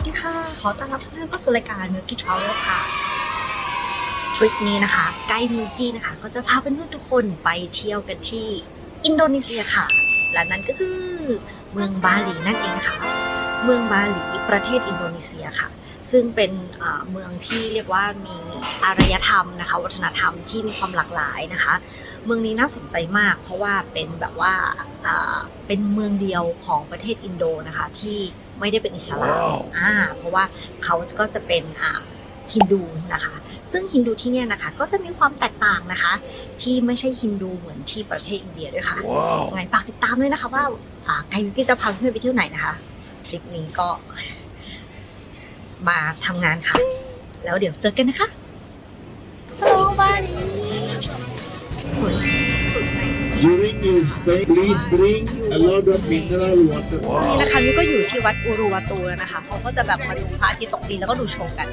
วัสดีค่ะ ขอต้อนรับทุกท่านเข้าสู่รายการ Milky Travel ค่ะ ทริปนี้นะคะไกด์มิลกี้นะคะ ก็จะพาเพื่อนๆทุกคนไปเที่ยวกันที่อินโดนีเซียค่ะ และนั่นก็คือเมืองบาหลีนั่นเองนะคะ เมืองบาหลีประเทศอินโดนีเซียค่ะ ซึ่งเป็นเมืองที่เรียกว่ามีอารยธรรมนะคะ วัฒนธรรมที่มีความหลากหลายนะคะ เมืองนี้น่าสนใจมาก เพราะว่าเป็นแบบว่าอ่าเป็นเมืองเดียวของประเทศอินโดนะคะที่ไม่ได้เป็นอิสลามว้าวอ่าเพราะว่าเขาก็จะเป็นอ่าฮินดูนะคะ ซึ่งฮินดูที่เนี่ยนะคะก็จะมีความแตกต่างนะคะ ที่ไม่ใช่ฮินดูเหมือนที่ประเทศอินเดียด้วยค่ะ Wow. ยังไงฝากติดตามด้วยนะคะว่าอ่าไกด์วิกกี้จะพาเพื่อนไปเที่ยวไหนนะคะทริปนี้ก็มาทำงานค่ะ แล้วเดี๋ยวเจอกันนะคะฮัล During your stay, please bring a lot of mineral water. นี่นะคะมิวก็อยู่ที่วัดอูรุวาตูแล้วนะคะเขาก็จะแบบมาดูพระอาทิตย์ตกดินแล้วก็ดูโชว์กัน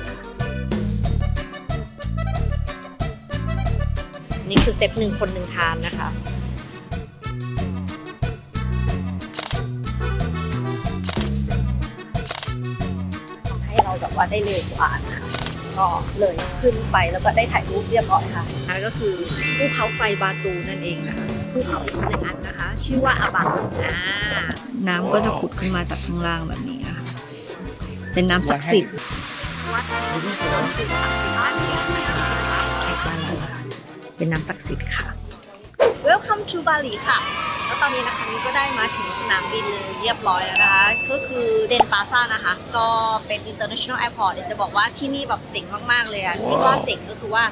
นี่คือเซตหนึ่งคนหนึ่งทานนะคะให้เราแบบว่าได้เร็วกว่านะคะ ก็เลยขึ้นไปแล้วก็ได้ถ่ายรูปเรียบร้อยค่ะนั่นก็คือภูเขาไฟบาตูนั่นเองนะคะภูเขาอีกหนึ่งอันนะคะ ชื่อว่าอาบังอ่าน้ำก็จะผุดขึ้นมาจากข้างล่างแบบนี้นะคะเป็นน้ำศักดิ์สิทธิ์วัดศักดิ์สิทธิ์ศักดิ์สิทธิ์บ้านนี้แขกบ้านเราเป็นน้ำศักดิ์สิทธิ์ค่ะ Welcome to Bali ค่ะ แล้วตอนนี้นะคะมิวก็ได้มาถึงสนามบินเลยเรียบร้อยแล้วนะคะ ก็คือเดนปาซ่านะคะ ก็เป็น international airport เดี๋ยวจะบอกว่าที่นี่แบบเจ๋งมากๆเลยอะที่ว่าเจ๋งก็คือว่า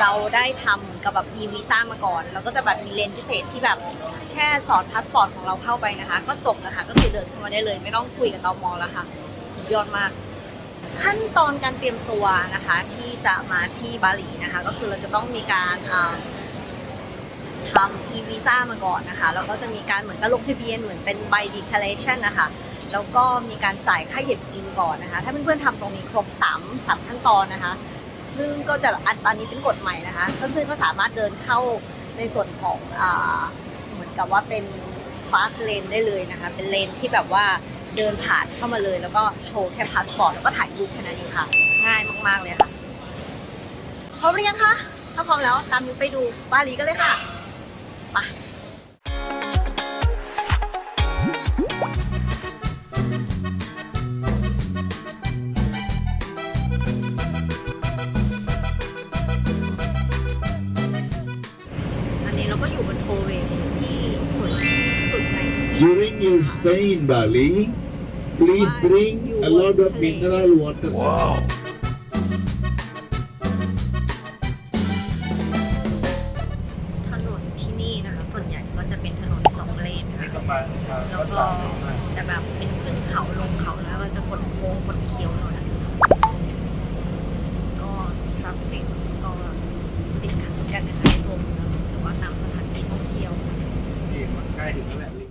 เราได้ทำกับแบบมีวีซ่ามาก่อน แล้วก็จะแบบมีเลนพิเศษที่แบบแค่สอดพาสปอร์ตของเราเข้าไปนะคะ ก็จบนะคะ ก็คือเดินเข้ามาได้เลย ไม่ต้องคุยกับตอมแล้วค่ะสุดยอดมาก ขั้นตอนการเตรียมตัวนะคะที่จะมาที่บาหลีนะคะ ก็คือเราจะต้องมีการ ทำ e-visa มาก่อนนะคะแล้วก็จะมีการเหมือนกับลงทะเบียนเหมือนเป็นใบ declaration นะคะแล้วก็มีการจ่ายค่าเหยียบอินก่อนนะคะ ถ้าเพื่อนๆทำตรงนี้ครบ3 3ขั้นตอนนะคะ ซึ่งก็จะอันตอนนี้เป็นกฎใหม่นะคะเพื่อนๆก็สามารถเดินเข้าในส่วนของอเหมือนกับว่าเป็น fast lane ได้เลยนะคะ เป็นเลนที่แบบว่าเดินผ่านเข้ามาเลย แล้วก็โชว์แค่พาสปอร์ตแล้วก็ถ่ายรูปแค่นั้นเองค่ะ ง่ายมากๆเลยค่ะพร้อมหรือยังคะถ้าพร้อมแล้วตามมิวไปดูบาหลีกันเลยค่ะ During your stay in Bali, please bring a lot of mineral water. Wow. ถนนที่นี่นะคะส่วนใหญ่ก็จะเป็นถนนสองเลนนะคะแล้วก็จะแบบเป็นขึ้นเขาลงเขาแล้วก็จะคดโค้งคดเคี้ยวหน่อยก็ทราฟฟิกก็ติดขัดเหมือนกันนะคะในตัวเมืองหรือว่าตามสถานที่ท่องเที่ยวใกล้ถึงแล้วแหละตอ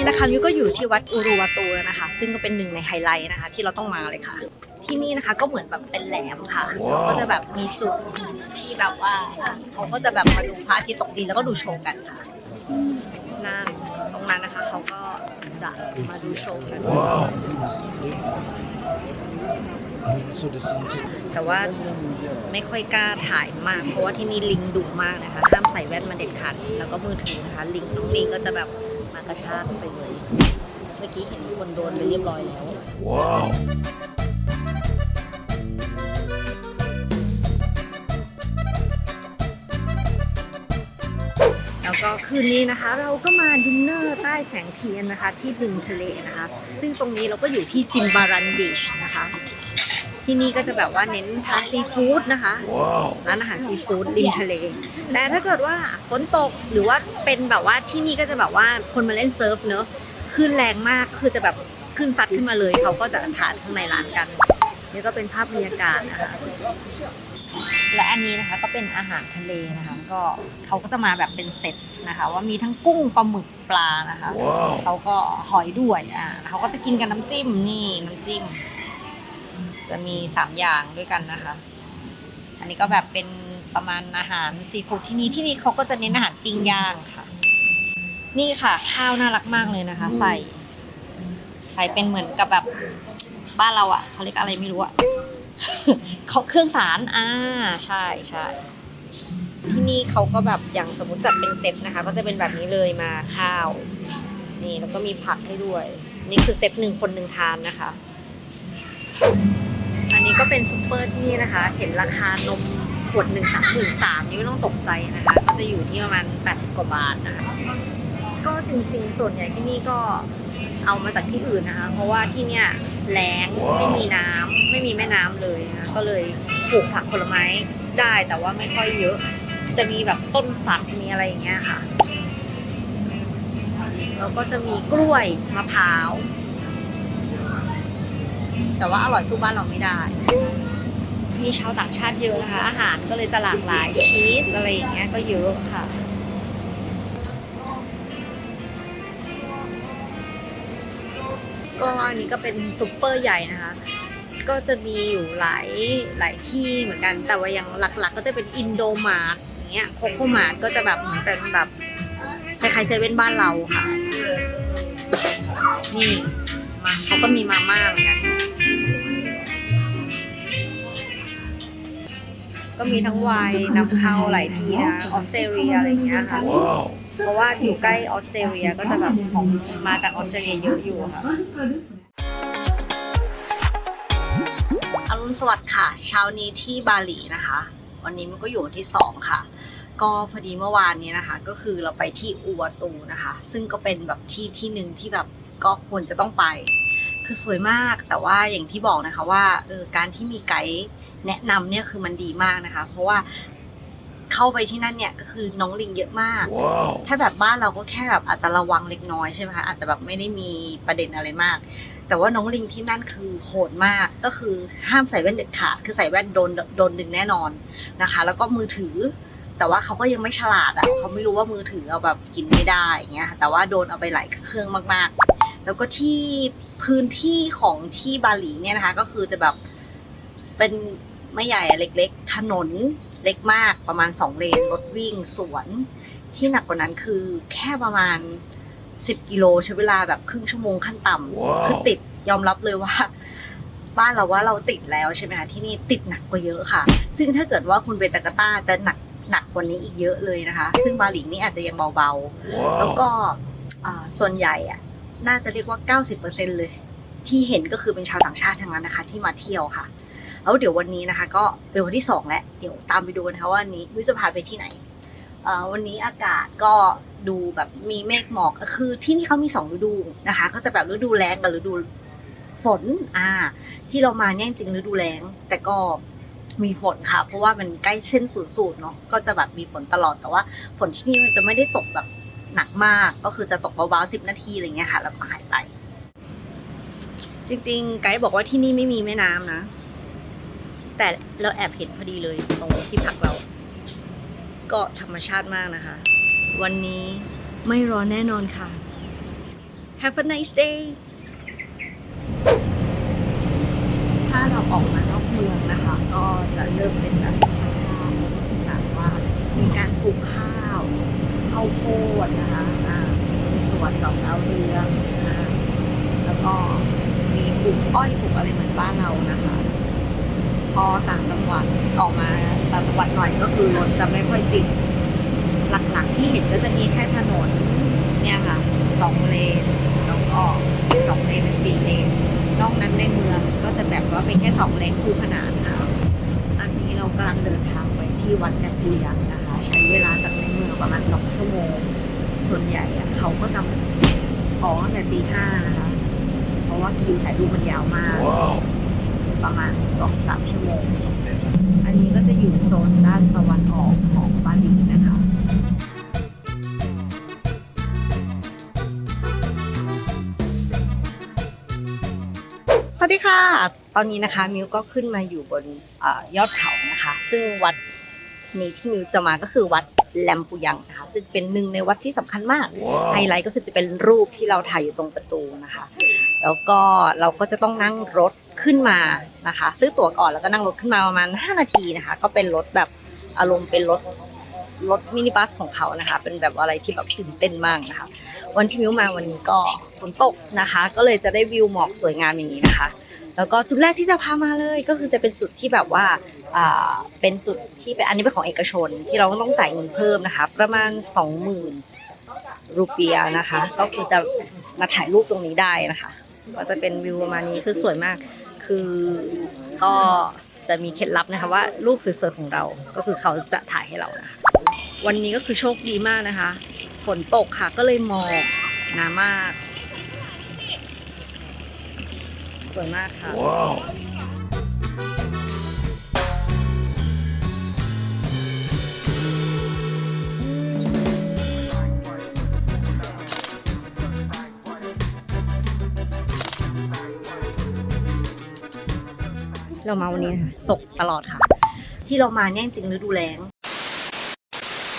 นนี้นะคะมิวก็อยู่ที่วัดอูรุวาตูแล้วนะคะ ซึ่งก็เป็นหนึ่งในไฮไลท์นะคะ ที่เราต้องมาเลยค่ะ ที่นี่นะคะก็เหมือนแบบเป็นแหลมค่ะว้าวก็จะแบบมีจุดที่แบบว่าเขาก็จะแบบมาดูพระอาทิตย์ตกดินแล้วก็ดูโชว์กันค่ะนั่นตรงนั้นนะคะเขาก็จะมาดูโชว์กัน Wow. แต่ว่าไม่ค่อยกล้าถ่ายมาก เพราะว่าที่นี่ลิงดุมากนะคะห้ามใส่แว่นมาเด็ดขาดแล้วก็มือถือนะคะ ลิงน้องลิงก็จะแบบมา กระชากไปเลย เมื่อกี้เห็นคนโดนไปเรียบร้อยแล้ว Wow. แล้วก็คืนนี้นะคะ เราก็มาดินเนอร์ใต้แสงเทียนนะคะ ที่ริมทะเลนะคะ ซึ่งตรงนี้เราก็อยู่ที่จิมบารันบีชนะคะ ที่นี่ก็จะแบบว่าเน้นทานซีฟู้ดนะคะ Wow. ร้านอาหารซีฟู้ดริมทะเล แต่ถ้าเกิดว่าฝนตกหรือว่าเป็นแบบว่าที่นี่ก็จะแบบว่าคนมาเล่นเซิร์ฟเนอะคลื่นแรงมากคือจะแบบขึ้นซัดขึ้นมาเลยเขาก็จะทานข้างในร้านกันนี่ก็เป็นภาพบรรยากาศนะคะและอันนี้นะคะก็เป็นอาหารทะเลนะคะก็เขาก็จะมาแบบเป็นเซตนะคะ ว่ามีทั้งกุ้งปลาหมึกปลานะคะ Wow. เขาก็หอยด้วยอ่าเขาก็จะกินกันน้ำจิ้มนี่น้ำจิ้ม จะมีสามอย่างด้วยกันนะคะ อันนี้ก็แบบเป็นประมาณอาหารซีฟู้ดที่นี่ที่นี่เขาก็จะเน้นอาหารปิ้งย่างค่ะ นี่ค่ะ ข้าวน่ารักมากเลยนะคะ ใส่ใส่เป็นเหมือนกับแบบบ้านเราอะเขาเรียกอะไรไม่รู้อะเขาเครื่องสารอ่าใช่ใช่ที่นี่เขาก็แบบอย่างสมมติจัดเป็นเซตนะคะ ก็จะเป็นแบบนี้เลยมาข้าว นี่แล้วก็มีผักให้ด้วย นี่คือเซตหนึ่งคนหนึ่งทานนะคะ ก็เป็นซุปเปอร์ที่นี่นะคะ เห็นราคานมขวดหนึ่งสามหมื่นสามนี่ไม่ต้องตกใจนะคะ ก็จะอยู่ที่ประมาณแปดสิบกว่าบาทนะคะ ก็จริงๆ ส่วนใหญ่ที่นี่ก็เอามาจากที่อื่นนะคะ เพราะว่าที่เนี่ยแล้งไม่มีน้ำไม่มีแม่น้ำเลยนะคะก็เลยปลูกผักผลไม้ได้แต่ว่าไม่ค่อยเยอะ จะมีแบบต้นสักมีอะไรอย่างเงี้ยค่ะแล้วก็จะมีกล้วยมะพร้าว แต่ว่าอร่อยสู้บ้านเราไม่ได้ มีชาวต่างชาติเยอะนะคะ อาหารก็เลยจะหลากหลายชีสอะไรอย่างเงี้ยก็เยอะค่ะก็อันนี้ก็เป็นซุปเปอร์ใหญ่นะคะ ก็จะมีอยู่หลายหลายที่เหมือนกัน แต่ว่าอย่างหลักๆ ก็จะเป็นอินโดมาร์ทอย่างเงี้ยโคโค่มาร์ทก็จะแบบเหมือนเป็นแบบคล้ายๆเซเว่นบ้านเราค่ะ นี่มา เขาก็มีมาม่าเหมือนกัน ก็มีทั้งไวน์นำเข้าหลายที่นะคะออสเตรเลียอะไรอย่างเงี้ยค่ะ เพราะว่าอยู่ใกล้ออสเตรเลียก็จะแบบของมาจากออสเตรเลียเยอะอยู่ค่ะอรุณสวัสดิ์ค่ะ เช้านี้ที่บาหลีนะคะ วันนี้มันก็อยู่วันที่สองค่ะ ก็พอดีเมื่อวานนี้นะคะ ก็คือเราไปที่อูวาตูนะคะ ซึ่งก็เป็นแบบที่ที่หนึ่งที่แบบก็ควรจะต้องไป คือสวยมาก แต่ว่าอย่างที่บอกนะคะว่าเออการที่มีไกด์แนะนำเนี่ยคือมันดีมากนะคะ เพราะว่าเข้าไปที่นั่นเนี่ยก็คือน้องลิงเยอะมาก Wow. ถ้าแบบบ้านเราก็แค่แบบอาจจะระวังเล็กน้อยใช่ไหมคะอาจจะแบบไม่ได้มีประเด็นอะไรมาก แต่ว่าน้องลิงที่นั่นคือโหดมากก็คือห้ามใส่แว่นเด็ดขาดคือใส่แว่นโดนโดนดึงแน่นอนนะคะ แล้วก็มือถือ แต่ว่าเขาก็ยังไม่ฉลาดอะเขาไม่รู้ว่ามือถือเอาแบบกินไม่ได้อย่างเงี้ยแต่ว่าโดนเอาไปหลายเครื่องมากๆ แล้วก็ที่ พื้นที่ของที่บาหลีเนี่ยนะคะ ก็คือจะแบบเป็นไม่ใหญ่อะเล็ก ๆ ถนนเล็กมากประมาณสองเลนรถวิ่งสวนที่หนักกว่านั้นคือแค่ประมาณ10กิโลใช้เวลาแบบครึ่งชั่วโมงขั้นต่ำว้าวคือติดยอมรับเลยว่า บ้านเราว่าเราติดแล้วใช่ไหมคะที่นี่ติดหนักกว่าเยอะค่ะ ซึ่งถ้าเกิดว่าคุณไปจาการ์ตาจะหนักหนักกว่านี้อีกเยอะเลยนะคะ ซึ่งบาหลีนี่อาจจะยังเบาๆแล้วก็อ่าส่วนใหญ่อะ น่าจะเรียกว่า 90%เลย ที่เห็นก็คือเป็นชาวต่างชาติทั้งนั้นนะคะ ที่มาเที่ยวค่ะ แล้วเดี๋ยววันนี้นะคะ ก็เป็นวันที่สองแล้ว เดี๋ยวตามไปดูนะคะว่าวันนี้วิจะพาไปที่ไหนวันนี้อากาศก็ดูแบบมีเมฆหมอกคือที่นี่เขามีสองฤดูนะคะ ก็จะแบบฤดูแล้งกับฤดูฝนอ่า ที่เรามาเนี่ยจริงฤดูแล้ง แต่ก็มีฝนค่ะ เพราะว่ามันใกล้เส้นศูนย์สูตรเนาะก็จะแบบมีฝนตลอดแต่ว่าฝนที่นี่มันจะไม่ได้ตกแบบ หนักมากก็คือจะตกเบาๆสิบนาทีอะไรเงี้ยค่ะแล้วก็หายไป จริงๆ ไกด์บอกว่าที่นี่ไม่มีแม่น้ำนะ แต่เราแอบเห็นพอดีเลยตรงที่พักเรา ก็ธรรมชาติมากนะคะ วันนี้ไม่ร้อนแน่นอนค่ะ Have a nice day ถ้าเราออกมานอกเมืองนะคะ ก็จะเริ่มเป็นแบบธรรมชาติต่างว่า มีการปลูกข้าวาวโพดนะคะอ่ามีสวนดอกดาวเรืองนะแล้วก็มีปลูกอ้อยปลูกอะไรเหมือนบ้านเรานะคะ พอต่างจังหวัดออกมาต่างจังหวัดหน่อยก็คือรถจะไม่ค่อยติด หลักๆที่เห็นก็จะมีแค่ถนนเนี่ยค่ะสองเลนแล้วก็สองเลนเป็นสี่เลนนอกนั้นในเมืองก็จะแบบว่าเป็นแค่สองเลนคู่ขนานค่ะอันนี้เรากำลังเดินทางไปที่วัดแกเปียงนะคะ ใช้เวลาจากในเมือง ประมาณสองชั่วโมง ส่วนใหญ่อะเขาก็จะออกตั้งแต่ตีห้านะคะ เพราะว่าคิวถ่ายรูปมันยาวมาก Wow. ประมาณสองสามชั่วโมง อันนี้ก็จะอยู่โซนด้านตะวันออกของบาหลีนะคะสวัสดีค่ะ ตอนนี้นะคะมิวก็ขึ้นมาอยู่บนเออยอดเขานะคะ ซึ่งวัดนี้ที่มิวจะมาก็คือวัด แลมปูยังนะคะซึ่งเป็นหนึ่งในวัดที่สำคัญมากไฮ Wow. ไลท์ก็คือจะเป็นรูปที่เราถ่ายอยู่ตรงประตูนะคะ แล้วก็เราก็จะต้องนั่งรถขึ้นมานะคะ ซื้อตั๋วก่อนแล้วก็นั่งรถขึ้นมาประมาณ 5 นาทีนะคะ ก็เป็นรถแบบอารมณ์เป็นรถรถมินิบัสของเขานะคะ เป็นแบบอะไรที่แบบตื่นเต้นมากนะคะ วันที่มิวมาวันนี้ก็ฝนตกนะคะ ก็เลยจะได้วิวหมอกสวยงามอย่างนี้นะคะ แล้วก็จุดแรกที่จะพามาเลยก็คือจะเป็นจุดที่แบบว่าอ่า เป็นจุดที่เป็นอันนี้เป็นของเอกชนที่เราต้องจ่ายเงินเพิ่มนะคะ ประมาณ 20,000 รูเปียนะคะ ก็คือจะมาถ่ายรูปตรงนี้ได้นะคะ ก็จะเป็นวิวประมาณนี้คือสวยมาก คือก็จะมีเคล็ดลับนะคะว่ารูปสวยๆของเราก็คือเขาจะถ่ายให้เรานะคะวันนี้ก็คือโชคดีมากนะคะฝนตกค่ะก็เลยหมอกหนามาก สวยมากค่ะ เรามาวันนี้นะคะตกตลอดค่ะ ที่เรามาเนี่ยจริงฤดูแล้ง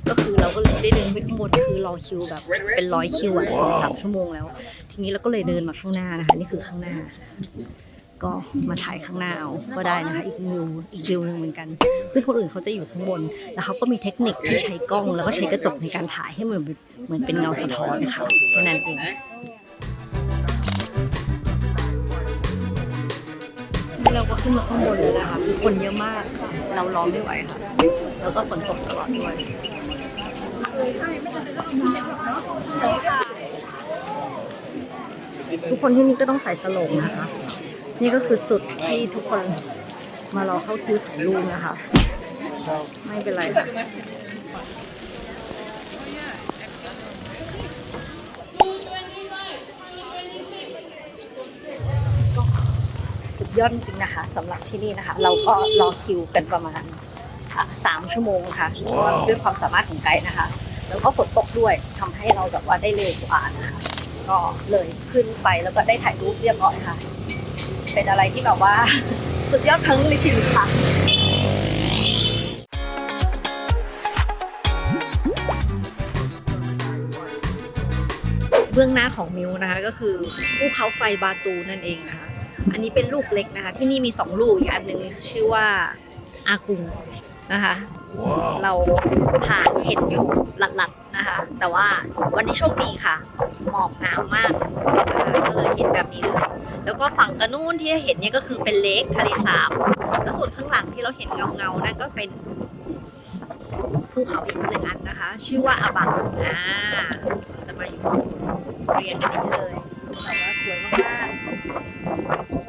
ก็คือเราก็เลยได้เดินไปข้างบนคือรอคิวแบบ เป็นร้อยคิวอะสองสามชั่วโมงแล้ว ทีนี้เราก็เลยเดินมาข้างหน้านะคะ นี่คือข้างหน้า ก็มาถ่ายข้างหน้าเอาก็ได้นะคะ อีกวิวอีกวิวหนึ่งเหมือนกัน ซึ่งคนอื่นเขาจะอยู่ข้างบน แล้วเขาก็มีเทคนิคที่ใช้กล้องแล้วก็ใช้กระจกในการถ่ายให้เหมือนเหมือนเป็นเงาสะท้อนค่ะแค่นั้นเอง เราก็ขึ้นมาข้างบนเลยนะคะคือคนเยอะมาก เรารอไม่ไหวค่ะ แล้วก็ฝนตกตลอดด้วยทุกคนที่นี่ก็ต้องใส่สโลงนะคะ นี่ก็คือจุดที่ทุกคนมารอเข้าคิวถ่ายรูปนะคะ ไม่เป็นไรค่ะ ยอดจริงๆนะคะสำหรับที่นี่นะคะ เราก็รอคิวกันประมาณอะสามชั่วโมงค่ะเพราะว่าด้วยความสามารถของไกด์นะคะ แล้วก็ฝนตกด้วยทำให้เราแบบว่าได้เร็วกว่านะคะก็เลยขึ้นไปแล้วก็ได้ถ่ายรูปเรียบร้อยค่ะ เป็นอะไรที่แบบว่า สุดยอดครั้งในชีวิตค่ะ เบื้องหน้าของมิวนะคะก็คือภูเขาไฟบาตูนั่นเองนะคะ อันนี้เป็นลูกเล็กนะคะ ที่นี่มีสองลูกอีกอันหนึ่งชื่อว่าอากุงนะคะเราผ่านเห็นอยู่หลัดๆนะคะ แต่ว่าวันนี้โชคดีค่ะ หมอกหนาวมากก็เลยเห็นแบบนี้เลย แล้วก็ฝั่งกระนู้นที่เห็นเนี่ยก็คือเป็นเลคทะเลสาบแล้วส่วนข้างหลังที่เราเห็นเงาๆนั่นก็เป็นภูเขาอีกหนึ่งอันนะคะ ชื่อว่าอาบังอ่าจะมาอยู่เรียงกันนี้เลยแต่ว่าสวยมากๆ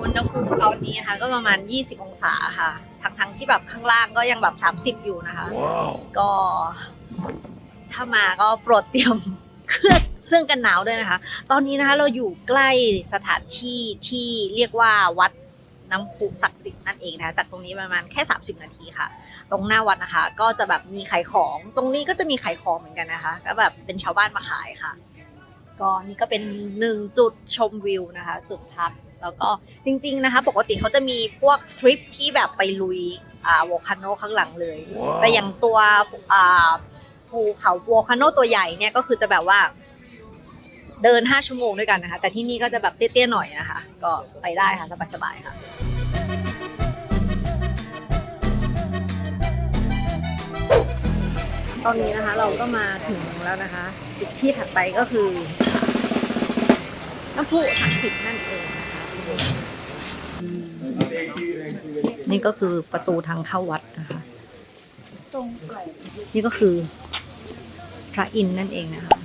อุณหภูมิตอนนี้นะคะก็ประมาณ 20 องศาค่ะ ทั้งๆที่แบบข้างล่างก็ยังแบบ 30 อยู่นะคะ ก็ถ้ามาก็โปรดเตรียมเครื่องเสื้อกันหนาวด้วยนะคะ ตอนนี้นะคะเราอยู่ใกล้สถานที่ที่เรียกว่าวัดน้ำพุศักดิ์สิทธิ์นั่นเองนะคะจากตรงนี้ประมาณแค่ 30 นาทีค่ะ ตรงหน้าวัดนะคะ ก็จะแบบมีขายของ ตรงนี้ก็จะมีขายของเหมือนกันนะคะ ก็แบบเป็นชาวบ้านมาขายค่ะ ก็นี่ก็เป็นหนึ่งจุดชมวิวนะคะ จุดพัก แล้วก็จริง ๆนะคะ ปกติเขาจะมีพวกทริปที่แบบไปลุยอ่าวอคาโนข้างหลังเลย แต่อย่างตัวอ่าภูเขาวอคาโนตัวใหญ่เนี่ยก็คือจะแบบว่า เดิน 5 ชั่วโมงด้วยกันนะคะ แต่ที่นี่ก็จะแบบเตี้ยๆหน่อยนะคะ ก็ไปได้ค่ะสบายๆค่ะตอนนี้นะคะเราก็มาถึงแล้วนะคะที่ถัดไปก็คือน้ำพุศักดิ์สิทธิ์นั่นเอง นี่ก็คือประตูทางเข้าวัดนะคะ นี่ก็คือพระอินทร์นั่นเองนะคะ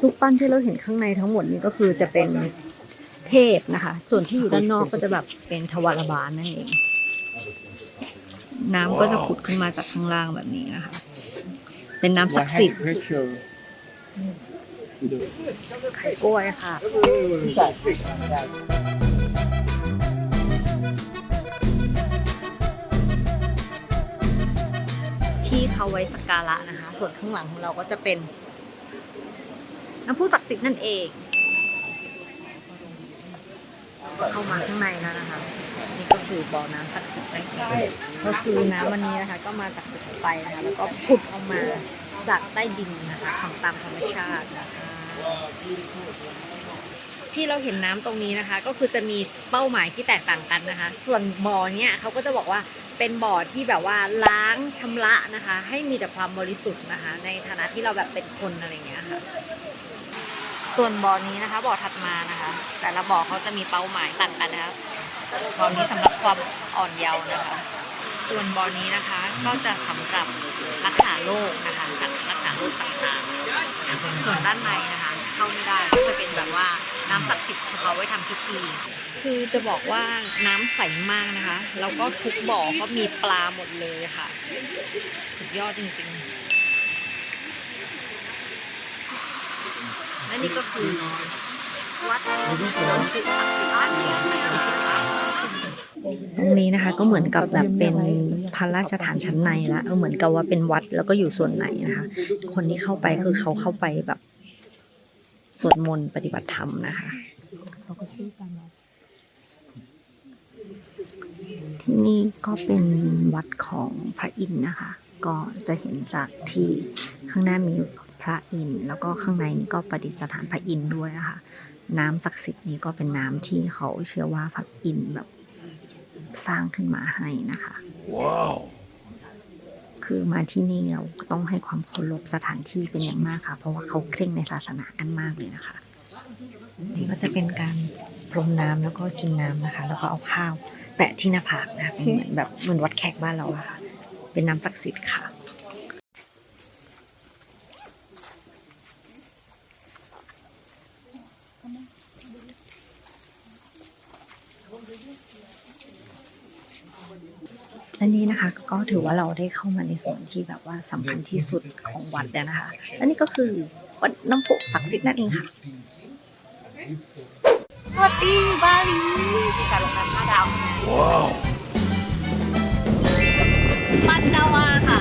รูปปั้นที่เราเห็นข้างในทั้งหมดนี้ก็คือจะเป็นเทพนะคะ ส่วนที่อยู่ด้านนอกก็จะแบบเป็นทวารบาลนั่นเอง น้ำก็จะผุดขึ้นมาจากข้างล่างแบบนี้นะคะ เป็นน้ำศักดิ์สิทธิ์ ไข่กล้วยค่ะ ที่เขาไว้สักการะนะคะ ส่วนข้างหลังของเราก็จะเป็นน้ำพุศักดิ์สิทธิ์นั่นเอง เข้ามาข้างในแล้วนะคะ นี่ก็คือบ่อน้ำศักดิ์สิทธิ์นั่นเองก็คือน้ำวันนี้นะคะ ก็มาจากภูเขาไฟนะคะ แล้วก็ผุดออกมาจากใต้ดินนะคะทำตามธรรมชาตินะคะ ที่เราเห็นน้ำตรงนี้นะคะ ก็คือจะมีเป้าหมายที่แตกต่างกันนะคะ ส่วนบ่อเนี้ยเขาก็จะบอกว่าเป็นบ่อที่แบบว่าล้างชำระนะคะ ให้มีแต่ความบริสุทธิ์นะคะ ในฐานะที่เราแบบเป็นคนอะไรเงี้ยค่ะส่วนบ่อนี้นะคะบ่อถัดมานะคะ แต่ละบ่อเขาจะมีเป้าหมายต่างกันนะคะบ่อนี้สำหรับความอ่อนเยาว์นะคะ ส่วนบ่อนี้นะคะก็จะสำหรับรักษาโรคนะคะรักษาโรคต่างๆ ส่วนด้านในนะคะเข้าไม่ได้ก็จะเป็นแบบว่าน้ำศักดิ์สิทธิ์เฉพาะไว้ทำพิธี คือจะบอกว่าน้ำใสมากนะคะ แล้วก็ทุกบ่อก็มีปลาหมดเลยค่ะ สุดยอดจริงๆ และนี่ก็คือวัดน้ำพุศักดิ์สิทธิ์บ้านเมียนะคะ ตรงนี้นะคะก็เหมือนกับแบบเป็นพระราชฐานชั้นในละเออเหมือนกับว่าเป็นวัดแล้วก็อยู่ส่วนไหนนะคะ คนที่เข้าไปคือเขาเข้าไปแบบสวดมนต์ปฏิบัติธรรมนะคะที่นี่ก็เป็นวัดของพระอินทร์นะคะ ก็จะเห็นจากที่ข้างหน้ามีพระอินทร์แล้วก็ข้างในนี้ก็ประดิษฐานพระอินทร์ด้วยนะคะ น้ำศักดิ์สิทธิ์นี้ก็เป็นน้ำที่เขาเชื่อว่าพระอินทร์แบบ สร้างขึ้นมาให้นะคะ Wow. คือมาที่นี่เราก็ต้องให้ความเคารพสถานที่เป็นอย่างมากค่ะ เพราะว่าเขาเคร่งในศาสนากันมากเลยนะคะนี่ก็จะเป็นการพรมน้ำแล้วก็กินน้ำนะคะ แล้วก็เอาข้าว แปะที่หน้าผากนะคะเป็นเหมือนแบบเหมือนวัดแขกบ้านเราอะค่ะ เป็นน้ำศักดิ์สิทธิ์ค่ะ และนี่นะคะก็ถือว่าเราได้เข้ามาในส่วนที่แบบว่าสำคัญที่สุดของวัดแล้วนะคะและนี่ก็คือวัดน้ำพุศักดิ์สิทธิ์นั่นเองค่ะ สวัสดีบาหลีมีการลงน้ำห้าดาว Wow. ปันดาวาค่ะ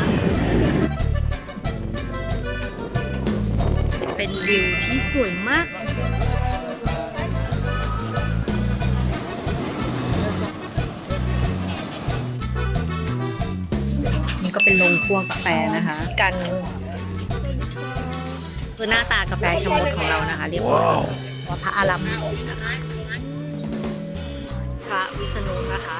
เป็นวิวที่สวยมาก เป็นโรงคั่วกาแฟนะคะ กันคือหน้าตากาแฟชะมดของเรานะคะ เรียกว่า Wow. ว่าพระอารัมภกนะคะพระวิษณุนะคะ